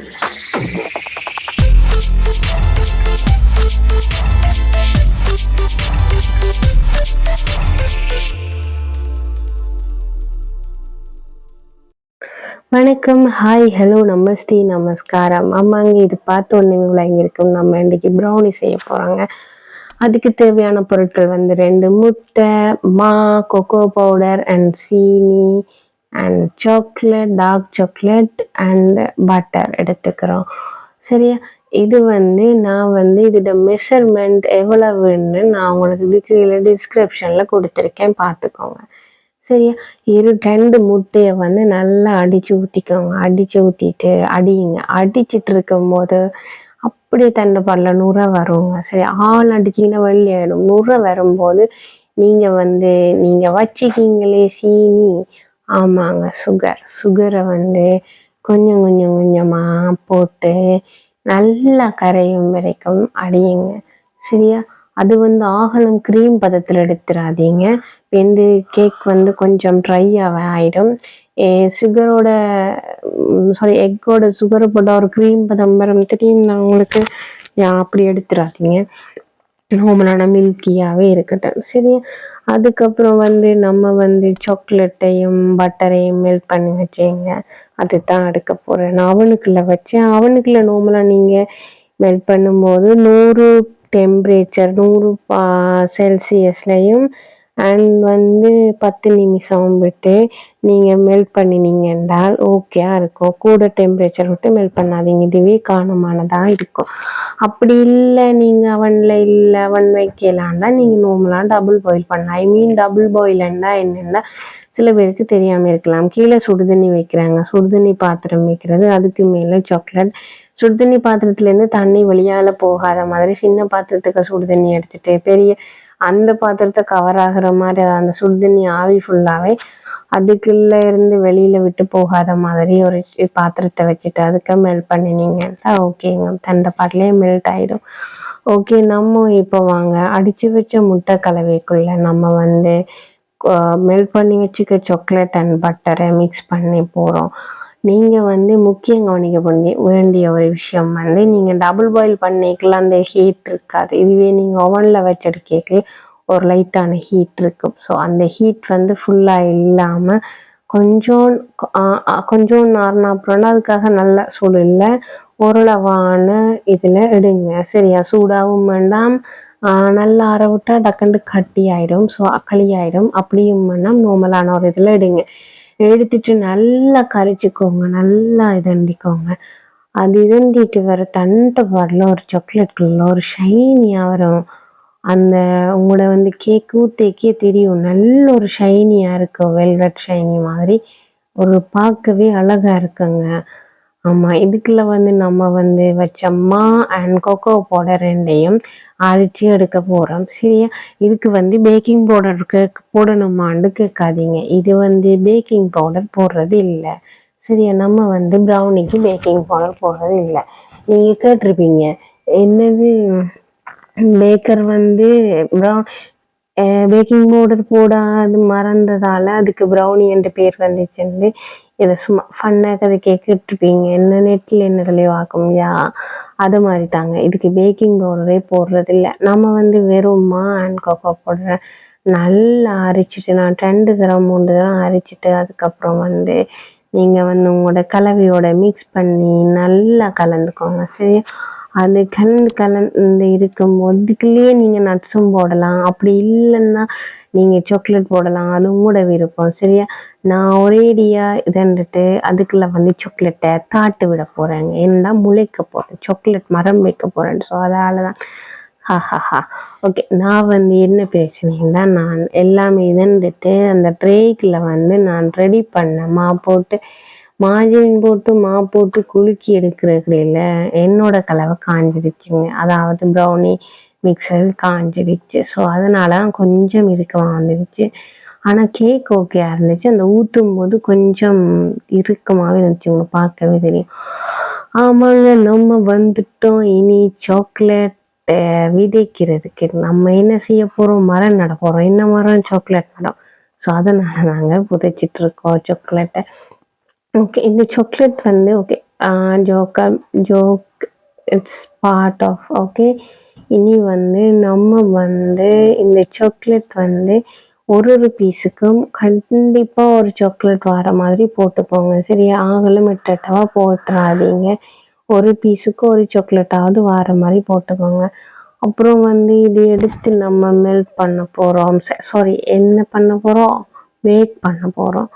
வணக்கம். Hi hello நமஸ்தே நமஸ்காரம். ஆமாங்க இது பார்த்த உடனே விளங்கியிருக்கும் நம்ம இன்னைக்கு ப்ரௌனி செய்ய போகிறாங்க அதுக்கு தேவையான பொருட்கள் வந்து ரெண்டு முட்டை மா கொக்கோ பவுடர் அண்ட் சீனி and chocolate dark chocolate and butter எடுத்துக்கிறோம். சரியா? இது வந்து நான் வந்து இதோட மெஷர்மெண்ட் எவ்வளவுன்னு நான் உங்களுக்கு இது கீழே டிஸ்கிரிப்ஷனில் கொடுத்துருக்கேன். பார்த்துக்கோங்க. சரியா? இரு ரெண்டு முட்டையை வந்து நல்லா அடித்து ஊற்றிக்கோங்க அடித்து ஊற்றிட்டு அடியுங்க அடிச்சிட்டு இருக்கும்போது அப்படியே தண்டைப்பாடில் நுரை வருங்க. சரி ஆள் அடிச்சிங்கன்னா வெள்ளி ஆகிடும் நுரை வரும்போது நீங்கள் வந்து நீங்கள் வச்சுக்கிங்களே சீனி. ஆமாங்க சுகர் சுகரை வந்து கொஞ்சம் கொஞ்சம் கொஞ்சமாக போட்டு நல்லா கரையும் வரைக்கும் அடியுங்க. சரியா? அது வந்து ஆகலும் க்ரீம் பதத்தில் எடுத்துடாதீங்க வெந்து கேக் வந்து கொஞ்சம் ட்ரையாக ஆகிடும் சுகரோட சாரி எக்கோட சுகர் போட்டால் ஒரு க்ரீம் பதம் வரும். திடீர்னு உங்களுக்கு அப்படி எடுத்துடாதீங்க நார்மலான மில்கியாகவே இருக்கட்டும். சரி அதுக்கப்புறம் வந்து நம்ம வந்து சாக்லேட்டையும் பட்டரையும் மெல்ட் பண்ணி வச்சேங்க. அதுதான் எடுக்க போகிறேன் நான் அவனுக்குள்ளே வச்சேன். அவனுக்குள்ள நார்மலாக நீங்கள் மெல்ட் பண்ணும்போது நூறு டெம்பரேச்சர் நூறு செல்சியஸ்லையும் அண்ட் வந்து பத்து நிமிஷம் விட்டு நீங்கள் மெல்ட் பண்ணினீங்க என்றால் ஓகேயா இருக்கும். கூட டெம்பரேச்சர் விட்டு மெல்ட் பண்ணாதீங்க. இதுவே காரணமானதாக இருக்கும். அப்படி இல்லை நீங்கள் அவனில் இல்லை அவன் வைக்கலான்னா நீங்கள் நார்மலாக டபுள் பாயில் பண்ணலாம். ஐ மீன் டபுள் பாயில்னா என்னென்னா சில பேருக்கு தெரியாமல் இருக்கலாம். கீழே சுடுதண்ணி வைக்கிறாங்க. சுடுதண்ணி பாத்திரம் வைக்கிறது அதுக்கு மேலே சாக்லேட் சுடுதண்ணி பாத்திரத்துலேருந்து தண்ணி வெளியால் போகாத மாதிரி சின்ன பாத்திரத்துக்கு சுடுதண்ணி எடுத்துட்டு பெரிய அந்த பாத்திரத்தை கவர் ஆகுற மாதிரி அந்த சுடுதண்ணி ஆவி ஃபுல்லாகவே அதுக்குள்ள இருந்து வெளியில விட்டு போகாத மாதிரி ஒரு பாத்திரத்தை வச்சுட்டு அதுக்கு மெல்ட் பண்ணினீங்கன்னா ஓகேங்க தண்டை பாட்டிலே மெல்ட் ஆயிடும். ஓகே நம்ம இப்போ வாங்க. அடிச்சு வச்ச முட்டை கலவைக்குள்ள நம்ம வந்து மெல்ட் பண்ணி வச்சுக்க சாக்லேட் அண்ட் பட்டரை மிக்ஸ் பண்ணி போகிறோம் நீங்கள் வந்து முக்கியம் கவனிக்க பண்ணி வேண்டிய ஒரு விஷயம் வந்து நீங்கள் டபுள் பாயில் பண்ணிக்கலாம். அந்த ஹீட் இருக்காது. இதுவே நீங்கள் ஓவனில் வச்செடுக்க ஒரு லைட்டான ஹீட் இருக்கும். ஸோ அந்த ஹீட் வந்து ஃபுல்லாக இல்லாமல் கொஞ்சம் கொஞ்சம் நார்னா அப்புறம்னா அதுக்காக நல்ல சூடு இல்லை ஓரளவான இதில் எடுங்க. சரியா? சூடாகவும் வேண்டாம். நல்லா அரை விட்டா டக்குன்னு கட்டி ஆயிடும் ஸோ களி ஆயிடும் அப்படியும் வேண்டாம் நார்மலான ஒரு இதில் எடுங்க. எடுத்துட்டு நல்லா கரைச்சிக்கோங்க நல்லா இதண்டிக்கோங்க. அது இதண்டிட்டு வர தண்டை பாடல ஒரு சாக்லேட்குள்ள ஒரு ஷைனியாக வரும். அந்த உங்களோட வந்து கேக் ஊத்தேக்கே தெரியும். நல்ல ஒரு ஷைனியாக இருக்கும். வெல்வெட் ஷைனி மாதிரி. ஒரு பார்க்கவே அழகா இருக்குங்க. ஆமாம் இதுக்குள்ள வந்து நம்ம வந்து வச்சம்மா அண்ட் கொக்கோ பவுடர் ரெண்டையும் அரைச்சி எடுக்க போகிறோம் சரியா? இதுக்கு வந்து பேக்கிங் பவுடர் போடணுமான்னு கேட்காதீங்க. இது வந்து பேக்கிங் பவுடர் போடுறது இல்லை. சரியா? நம்ம வந்து ப்ரௌனிக்கு பேக்கிங் பவுடர் போடுறது இல்லை. நீங்கள் கேட்டிருப்பீங்க என்னது? பேக்கர் வந்து ப்ரௌன் பேக்கிங் பவுடர் போடாது மறந்ததால அதுக்கு ப்ரௌனி என்ற பேர் வந்துச்சுன்னு இதை சும்மா ஃபன்னாக கதை கேட்டுருப்பீங்க என்ன நெட்டில் என்ன தெளிவாக்கும் யா அது மாதிரி தாங்க. இதுக்கு பேக்கிங் பவுடரே போடுறது இல்லை நம்ம வந்து வெறும் மா அண்ட் கொக்கோ போடுறேன் நல்லா அரைச்சிட்டு நான் ரெண்டு தரம் மூணு தரம் அரைச்சிட்டு அதுக்கப்புறம் வந்து நீங்கள் வந்து உங்களோட கலவையோட மிக்ஸ் பண்ணி நல்லா கலந்துக்கோங்க. சரி? அது கலந்து கலந்து இருக்கும்போது இதுக்குள்ளேயே நீங்கள் நட்ஸும் போடலாம். அப்படி இல்லைன்னா நீங்கள் சாக்லேட் போடலாம் அதுவும் கூட விருப்பம். சரியா? நான் ஒரேடியாக இதன்ட்டு அதுக்குள்ள வந்து சாக்லேட்டை தாட்டு விட போகிறேங்க ஏன்னா முளைக்க போகிறேன் சாக்லேட் மரம் வைக்க போகிறேன் ஸோ அதால தான் ஹாஹாஹா ஓகே நான் வந்து என்ன பிரச்சனைன்னா நான் எல்லாமே இதன்ட்டு அந்த ட்ரேக்கில் வந்து நான் ரெடி பண்ண மா போட்டு மாஜின் போட்டு மா போட்டு குலுக்கி எடுக்கிறதுல என்னோட கலவை காஞ்சிடுச்சுங்க அதாவது ப்ரௌனி மிக்சர் காஞ்சிடுச்சு ஸோ அதனால தான் கொஞ்சம் இறுக்கமாக வந்துடுச்சு ஆனால் கேக் ஓகே இருந்துச்சு. அந்த ஊற்றும் போது கொஞ்சம் இறுக்கமாகவே இருந்துச்சு. உங்களுக்கு பார்க்கவே தெரியும். ஆமாங்க நம்ம வந்துட்டோம். இனி சாக்லேட் விதைக்கிறதுக்கு நம்ம என்ன செய்ய போகிறோம் மரம் நட போகிறோம் என்ன மரம்? சாக்லேட் நடம் ஸோ அதனால நாங்கள் புதைச்சிட்டு இருக்கோம் சாக்லேட்டை ஓகே இந்த சாக்லேட் வந்து ஓகே ஜோக்கா joke it's part of okay இனி வந்து நம்ம வந்து இந்த சாக்லேட் வந்து ஒரு ஒரு பீஸுக்கும் கண்டிப்பாக ஒரு சாக்லேட் வர மாதிரி போட்டுக்கோங்க. சரியா ஆகலும் எட்டட்டவா போட்டுறாதீங்க. ஒரு பீஸுக்கு ஒரு சாக்லேட்டாவது வர மாதிரி போட்டுக்கோங்க. அப்புறம் வந்து இது எடுத்து நம்ம மெல்ட் பண்ண போகிறோம் சாரி என்ன பண்ண போகிறோம் பேக் பண்ண போகிறோம்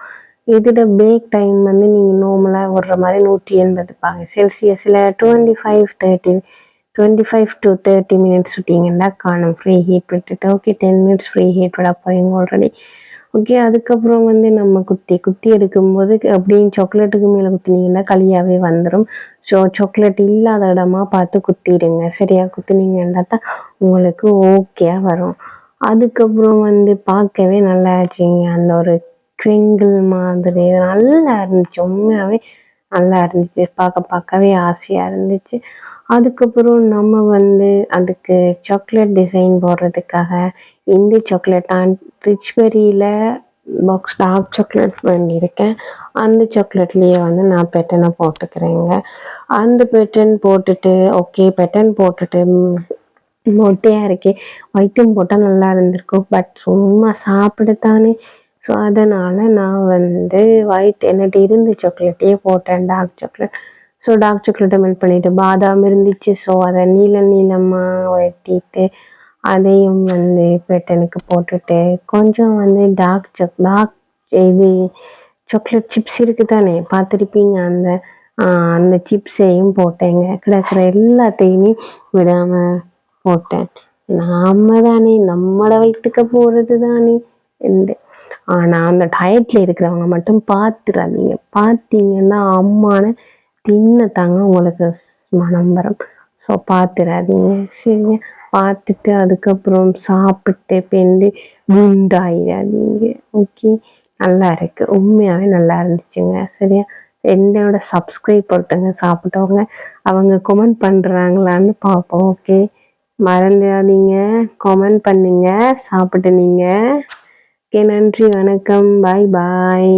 இதோட பேக் டைம் வந்து நீங்கள் நார்மலாக விடுற மாதிரி நூற்றி எண்பது பாங்க செல்சியஸில் twenty five thirty twenty five to thirty minutes விட்டிங்கன்னா காணும். ஃப்ரீ ஹீட் விட்டுட்டு. Okay ten minutes preheat விட போகிறீங்க ஆல்ரெடி ஓகே அதுக்கப்புறம் வந்து நம்ம குத்தி குத்தி எடுக்கும்போது அப்படியே சாக்லேட்டுக்கு மேலே குத்தினீங்கன்னா களியாகவே வந்துடும் ஸோ சாக்லேட் இல்லாத இடமா பார்த்து குத்திடுங்க. சரியாக குத்தினீங்கன்னா தான் உங்களுக்கு ஓகே வரும். அதுக்கப்புறம் வந்து பார்க்கவே நல்லா இருந்துச்சுங்க. அந்த ஒரு க்ரிங்கிள் மாதிரி நல்லா இருந்துச்சு. உண்மையாகவே நல்லா இருந்துச்சு. பார்க்க பார்க்கவே ஆசையாக இருந்துச்சு. அதுக்கப்புறம் நம்ம வந்து அதுக்கு சாக்லேட் டிசைன் போடுறதுக்காக இந்த சாக்லேட் ரிச் பெரியில் பாக்ஸ் டார்க் சாக்லேட் பண்ணியிருக்கேன் அந்த சாக்லேட்லேயே வந்து நான் பெட்டனை போட்டுக்கிறேங்க. அந்த பெட்டன் போட்டுட்டு ஓகே பெட்டன் போட்டுட்டு மொட்டையாக இருக்கே. ஒயிட்டும் போட்டால் நல்லா இருந்திருக்கும் பட் சும்மா சாப்பிடத்தானே. ஸோ அதனால் நான் வந்து ஒயிட் என்னட்டு இருந்த சாக்லேட்டையே போட்டேன் டார்க் சாக்லேட் ஸோ டார்க் சாக்லேட்டை மெல்ட் பண்ணிவிட்டு பாதாம் இருந்துச்சு. ஸோ அதை நீள நீளமாக வெட்டிட்டு அதையும் வந்து பெட்டனுக்கு போட்டுட்டு கொஞ்சம் வந்து டார்க் சாக் டார்க் இது சாக்லேட் சிப்ஸ் இருக்குது தானே பார்த்துருப்பீங்க அந்த அந்த சிப்ஸையும் போட்டேங்க. கிடக்கிற எல்லாத்தையுமே விடாமல் போட்டேன். நாம தானே நம்மளை வயிற்றுக்க போகிறது தானே என்று. ஆனால் அந்த டயட்டில் இருக்கிறவங்க மட்டும் பார்த்துடாதீங்க பார்த்தீங்கன்னா அம்மான தின்னத்தாங்க உங்களுக்கு மனம் ஸோ பார்த்துடாதீங்க சரிங்க. பார்த்துட்டு அதுக்கப்புறம் சாப்பிட்டு பேருந்து குண்டாயிடாதீங்க ஓகே நல்லா இருக்கு. உண்மையாகவே நல்லா இருந்துச்சுங்க. சரியா? என்னோட சப்ஸ்கிரைப் ஒருத்தங்க சாப்பிட்டவங்க அவங்க கமெண்ட் பண்ணுறாங்களான்னு பார்ப்போம். ஓகே மறந்துடாதீங்க. கமெண்ட் பண்ணுங்க. சாப்பிட்டு நீங்கள் ஓகே நன்றி. வணக்கம். பாய் பாய்